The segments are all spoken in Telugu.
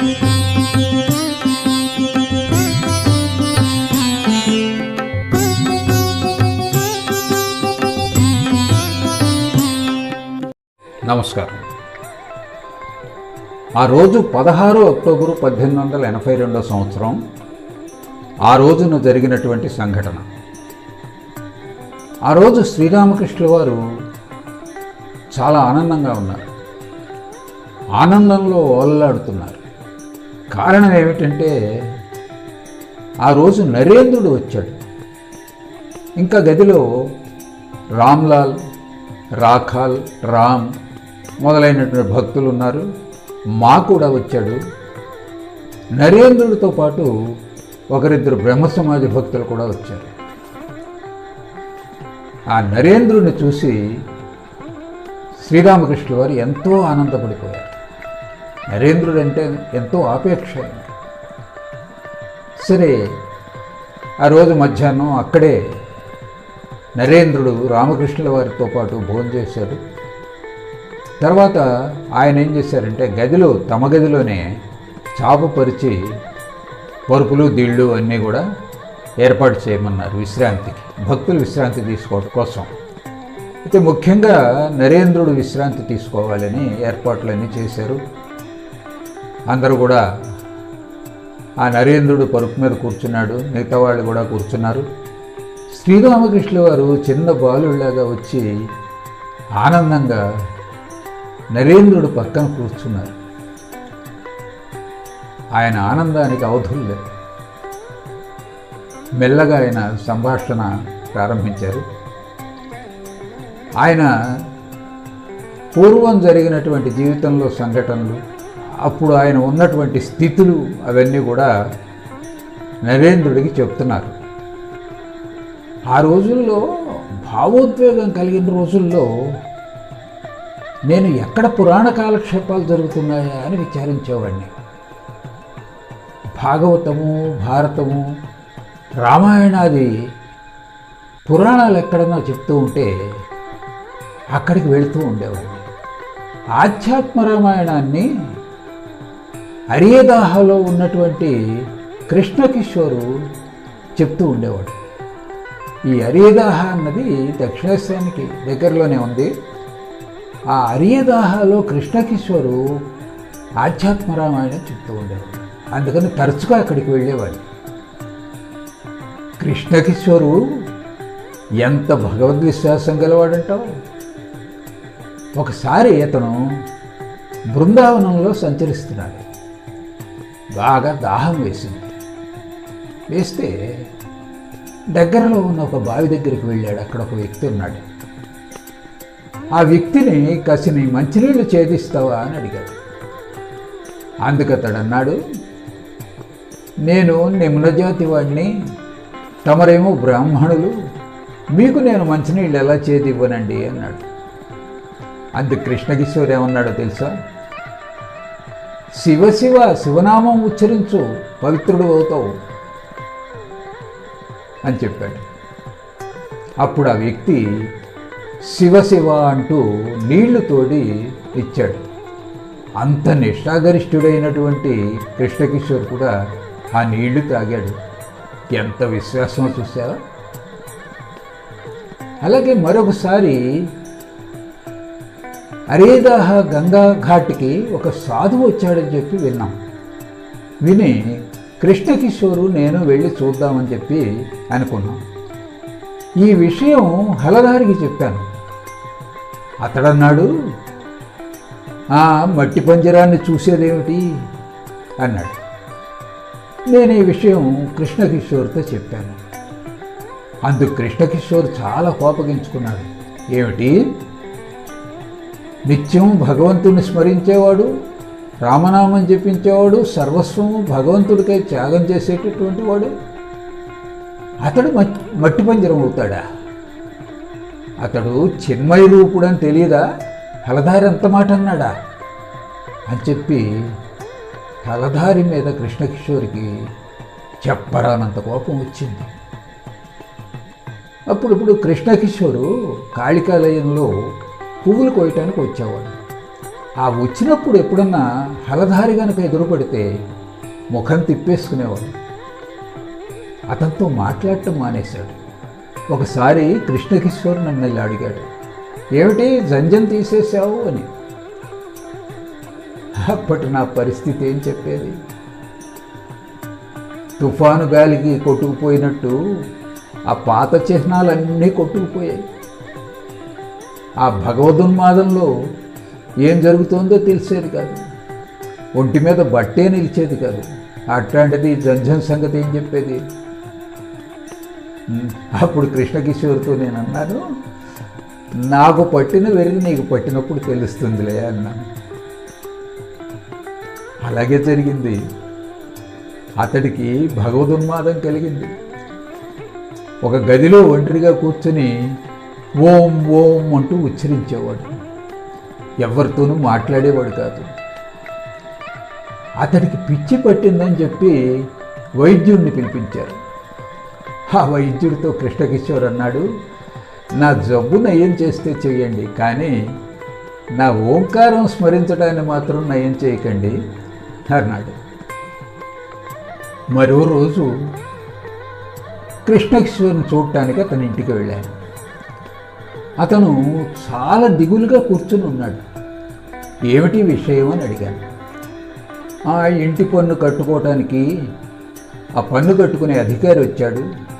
నమస్కారం. ఆ రోజు పదహారు అక్టోబరు పద్దెనిమిది వందల ఎనభై రెండో సంవత్సరం ఆ రోజున జరిగినటువంటి సంఘటన. ఆ రోజు శ్రీరామకృష్ణుల వారు చాలా ఆనందంగా ఉన్నారు. ఆనందంలో ఓలలాడుతున్నారు కారణం ఏమిటంటే ఆ రోజు నరేంద్రుడు వచ్చాడు. ఇంకా గదిలో రామ్లాల్ రాఖాల్ రామ్ మొదలైనటువంటి భక్తులు ఉన్నారు. మా కూడా వచ్చాడు. నరేంద్రుడితో పాటు ఒకరిద్దరు బ్రహ్మ సమాజ భక్తులు కూడా వచ్చారు. ఆ నరేంద్రుని చూసి శ్రీరామకృష్ణుల వారు ఎంతో ఆనందపడిపోయారు. నరేంద్రుడు అంటే ఎంతో ఆపేక్ష సరే ఆ రోజు మధ్యాహ్నం అక్కడే నరేంద్రుడు రామకృష్ణుల వారితో పాటు భోజనం చేశాడు. తర్వాత ఆయన ఏం చేశారంటే గదిలో తమ గదిలోనే చాపపరిచి పరుపులు దిళ్ళు అన్నీ కూడా ఏర్పాటు చేయమన్నారు విశ్రాంతికి. భక్తులు విశ్రాంతి తీసుకోవడం కోసం. అయితే ముఖ్యంగా నరేంద్రుడు విశ్రాంతి తీసుకోవాలని ఏర్పాట్లన్నీ చేశారు. అందరూ కూడా ఆ నరేంద్రుడు పరుపు మీద కూర్చున్నాడు మిగతా వాళ్ళు కూడా కూర్చున్నారు. శ్రీరామకృష్ణుల వారు చిన్న బాలులాగా వచ్చి ఆనందంగా నరేంద్రుడు పక్కన కూర్చున్నారు. ఆయన ఆనందానికి అవధులు లేదు మెల్లగా ఆయన సంభాషణ ప్రారంభించారు. ఆయన పూర్వం జరిగినటువంటి జీవితంలో సంఘటనలు అప్పుడు ఆయన ఉన్నటువంటి స్థితులు అవన్నీ కూడా నరేంద్రుడికి చెప్తున్నారు. ఆ రోజుల్లో భావోద్వేగం కలిగిన రోజుల్లో నేను ఎక్కడ పురాణ కాలక్షేపాలు జరుగుతున్నాయా అని విచారించేవాడిని. భాగవతము భారతము రామాయణాది పురాణాలు ఎక్కడన్నా చెప్తూ ఉంటే అక్కడికి వెళుతూ ఉండేవాడిని. ఆధ్యాత్మ రామాయణాన్ని అరియదాహలో ఉన్నటువంటి కృష్ణకిషోరు చెప్తూ ఉండేవాడు. ఈ అరియదాహ అన్నది దక్షిణేశ్వరానికి దగ్గరలోనే ఉంది. ఆ అరియదాహలో కృష్ణకిషోరు ఆధ్యాత్మ రామాయణం చెప్తూ ఉండేవాడు. అందుకని తరచుగా అక్కడికి వెళ్ళేవాడు. కృష్ణకిషోరు ఎంత భగవద్విశ్వాసం గలవాడంటావు? ఒకసారి అతను బృందావనంలో సంచరిస్తున్నాడు. బాగా దాహం వేసింది. వేస్తే దగ్గరలో ఉన్న ఒక బావి దగ్గరికి వెళ్ళాడు. అక్కడ ఒక వ్యక్తి ఉన్నాడు. ఆ వ్యక్తిని కసిని మంచినీళ్ళు ఛేదిస్తావా అని అడిగాడు. అందుకతడు అన్నాడు నేను నిమ్నజాతి వాడిని తమరేమో బ్రాహ్మణులు మీకు నేను మంచినీళ్ళు ఎలా చేదివ్వనండి? అన్నాడు. అందుకు కృష్ణకిషోర్ ఏమన్నాడో తెలుసా? శివ శివ శివనామం ఉచ్చరించు పవిత్రుడు అవుతావు అని చెప్పాడు. అప్పుడు ఆ వ్యక్తి శివ శివ అంటూ నీళ్ళు తోడి ఇచ్చాడు. అంత నిష్ఠాగరిష్ఠుడైనటువంటి కృష్ణకిషోర్ కూడా ఆ నీళ్ళు తాగాడు. ఎంత విశ్వాసం చూసావా? అలాగే మరొకసారి అరేదాహ గంగా ఘాట్కి ఒక సాధువు వచ్చాడని చెప్పి విన్నాం. విని కృష్ణకిషోరు నేను వెళ్ళి చూద్దామని చెప్పి అనుకున్నాం. ఈ విషయం హలదారికి చెప్పాను. అతడన్నాడు "ఆ, మట్టి పంజరాన్ని చూసేదేమిటి? అన్నాడు. నేను ఈ విషయం కృష్ణకిషోర్తో చెప్పాను. అందుకు కృష్ణకిషోర్ చాలా కోపగించుకున్నాడు. ఏమిటి? నిత్యం భగవంతుని స్మరించేవాడు రామనామం జపించేవాడు సర్వస్వము భగవంతుడికై త్యాగం చేసేటటువంటి వాడు. అతడు మట్టి పంజరం అవుతాడా? అతడు చిన్మయ రూపుడని తెలియదా? హలధారి అంత మాట అన్నాడా? అని చెప్పి హలధారి మీద కృష్ణకిషోర్కి చెప్పరానంత కోపం వచ్చింది. అప్పుడు ఇప్పుడు కృష్ణకిషోరు కాళికాలయంలో పువ్వులు కోయటానికి వచ్చేవాడు ఆ వచ్చినప్పుడు ఎప్పుడన్నా హలధారి గనక ఎదురుపడితే ముఖం తిప్పేసుకునేవాడు అతనితో మాట్లాడటం మానేశాడు. ఒకసారి కృష్ణకిషోర్ నన్ను వెళ్ళి అడిగాడు ఏమిటి జంజం తీసేశావు అని? అప్పటి నా పరిస్థితి ఏం చెప్పేది? తుఫాను గాలికి కొట్టుకుపోయినట్టు ఆ పాత చిహ్నాలన్నీ కొట్టుకుపోయాయి. ఆ భగవదున్మాదంలో ఏం జరుగుతుందో తెలిసేది కాదు. ఒంటి మీద బట్టే నిలిచేది కాదు. అట్లాంటిది జంజన్ సంగతి ఏం చెప్పేది? అప్పుడు కృష్ణకిషోర్తో నేను అన్నాను నాకు పట్టిన వెరిగి నీకు పట్టినప్పుడు తెలుస్తుందిలే అన్నాను. అలాగే జరిగింది. అతడికి భగవదున్మాదం కలిగింది. ఒక గదిలో ఒంటరిగా కూర్చుని ఓం ఓం అంటూ ఉచ్చరించేవాడు. ఎవరితోనూ మాట్లాడేవాడు కాదు. అతడికి పిచ్చి పట్టిందని చెప్పి వైద్యుడిని పిలిపించారు. ఆ వైద్యుడితో కృష్ణకిషోర్ అన్నాడు నా జబ్బు నయం చేస్తే చేయండి కానీ నా ఓంకారం స్మరించడాన్ని మాత్రం నయం చేయకండి అన్నాడు. మరో రోజు కృష్ణకిషోర్ని చూడటానికి అతని ఇంటికి వెళ్ళాను. అతను చాలా దిగులుగా కూర్చుని ఉన్నాడు. ఏమిటి విషయం అని అడిగాను. ఆ ఇంటి పన్ను కట్టుకోవటానికి ఆ పన్ను కట్టుకునే అధికారి వచ్చాడు.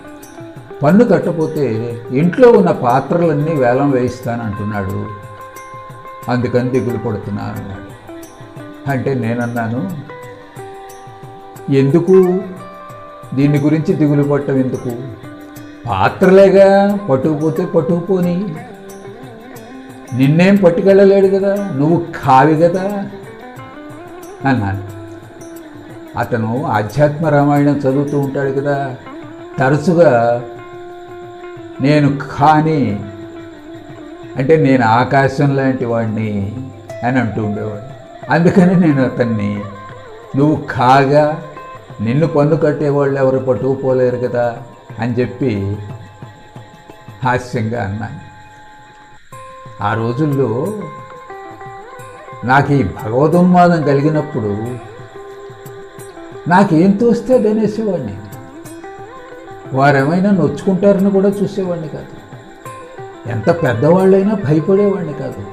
పన్ను కట్టపోతే ఇంట్లో ఉన్న పాత్రలన్నీ వేలం వేయిస్తానంటున్నాడు అందుకని దిగులు పడుతున్నాను అన్నాడు. అంటే నేనన్నాను ఎందుకు? దీని గురించి దిగులు పట్టం ఎందుకు? పాత్రలేగా పట్టుకుపోతే పట్టుకుపోని. నిన్నేం పట్టుకెళ్ళలేడు కదా నువ్వు కావి కదా అన్నాను. అతను ఆధ్యాత్మ రామాయణం చదువుతూ ఉంటాడు కదా తరచుగా నేను కాని అంటే నేను ఆకాశం లాంటి వాడిని అని అంటూ ఉండేవాడు. అందుకని నేను అతన్ని నువ్వు కాగా నిన్ను పన్ను కట్టేవాళ్ళు ఎవరు పట్టుకుపోలేరు కదా అని చెప్పి హాస్యంగా అన్నాను. ఆ రోజుల్లో నాకు ఈ భగవదున్మాదం కలిగినప్పుడు నాకేం తోస్తే అది అనేసేవాడిని వారేమైనా నొచ్చుకుంటారని కూడా చూసేవాడిని కాదు. ఎంత పెద్దవాళ్ళైనా భయపడేవాడిని కాదు.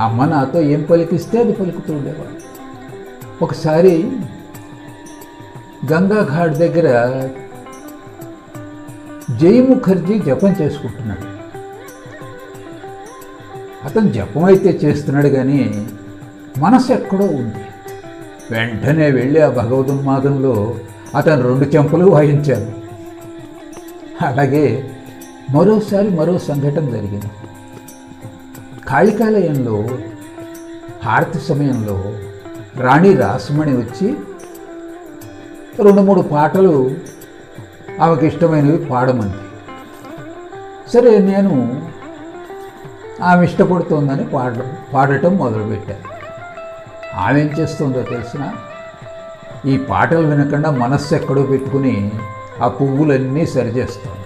అమ్మ నాతో ఏం పలికిస్తే అది పలుకుతూ ఉండేవాడు. ఒకసారి గంగా ఘాట్ దగ్గర జై ముఖర్జీ జపం చేసుకుంటున్నాడు. అతను జపం అయితే చేస్తున్నాడు కానీ మనసు ఎక్కడో ఉంది. వెంటనే వెళ్ళి ఆ భగవదున్మాదంలో అతను రెండు చెంపలు వాయించాను అలాగే మరోసారి మరో సంఘటన జరిగింది. కాళికాలయంలో హారతి సమయంలో రాణి రాసమణి వచ్చి రెండు మూడు పాటలు ఆమెకి ఇష్టమైనవి పాడమంది. సరే నేను ఆమె ఇష్టపడుతోందని పాడడం పాడటం మొదలుపెట్టాను. ఆమె ఏం చేస్తుందో తెలిసిన? ఈ పాటలు వినకుండా మనస్సు ఎక్కడో పెట్టుకుని ఆ పువ్వులన్నీ సరిచేస్తాను.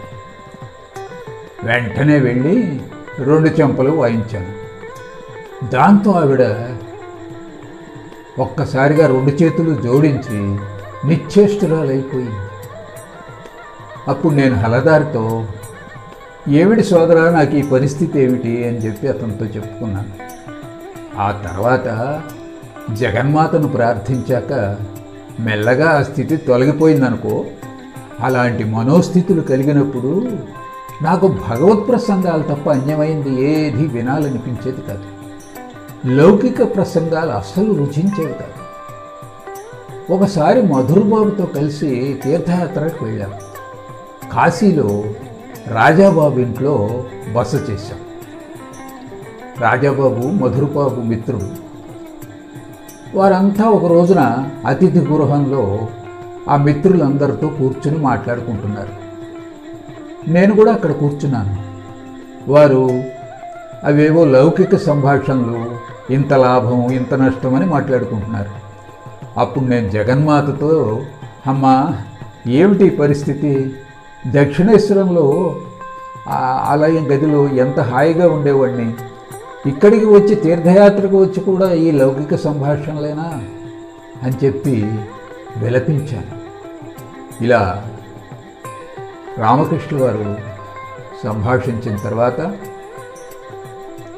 వెంటనే వెళ్ళి రెండు చెంపలు వాయించాను. దాంతో ఆవిడ ఒక్కసారిగా రెండు చేతులు జోడించి నిశ్చేష్టురాలైపోయింది. అప్పుడు నేను హలదారితో ఏమిటి సోదరా నాకు ఈ పరిస్థితి ఏమిటి? అని చెప్పి అతనితో చెప్పుకున్నాను. ఆ తర్వాత జగన్మాతను ప్రార్థించాక మెల్లగా ఆ స్థితి తొలగిపోయిందనుకో అలాంటి మనోస్థితులు కలిగినప్పుడు నాకు భగవత్ ప్రసంగాలు తప్ప అన్యమైంది ఏది వినాలనిపించేది కాదు. లౌకిక ప్రసంగాలు అస్సలు రుచించేవి కాదు. ఒకసారి మధురబాబుతో కలిసి తీర్థయాత్రకు వెళ్ళాం. కాశీలో రాజాబాబు ఇంట్లో బస చేశాం. రాజాబాబు మధురబాబు మిత్రుడు. వారంతా ఒక రోజున అతిథి గృహంలో ఆ మిత్రులందరితో కూర్చుని మాట్లాడుకుంటున్నారు. నేను కూడా అక్కడ కూర్చున్నాను. వారు అవేవో లౌకిక సంభాషణలు ఇంత లాభం ఇంత నష్టం అని మాట్లాడుకుంటున్నారు. అప్పుడు నేను జగన్మాతతో అమ్మా ఏమిటి పరిస్థితి? దక్షిణేశ్వరంలో ఆలయం గదిలో ఎంత హాయిగా ఉండేవాడిని? ఇక్కడికి వచ్చి తీర్థయాత్రకు వచ్చి కూడా ఈ లౌకిక సంభాషణలేనా? అని చెప్పి విలపించాను. ఇలా రామకృష్ణ వారు సంభాషించిన తర్వాత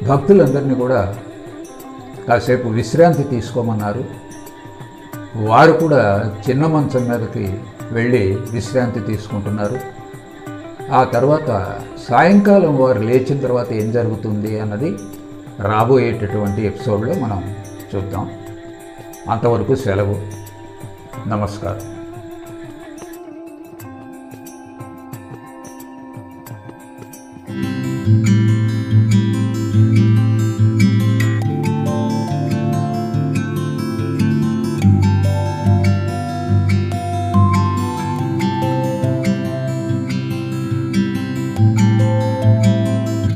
భక్తులందరినీ కూడా కాసేపు విశ్రాంతి తీసుకోమన్నారు. వారు కూడా చిన్న మంచం మీదకి వెళ్ళి విశ్రాంతి తీసుకుంటున్నారు. ఆ తర్వాత సాయంకాలం వారు లేచిన తర్వాత ఏం జరుగుతుంది అన్నది రాబోయేటటువంటి ఎపిసోడ్లో మనం చూద్దాం. అంతవరకు సెలవు. నమస్కారం.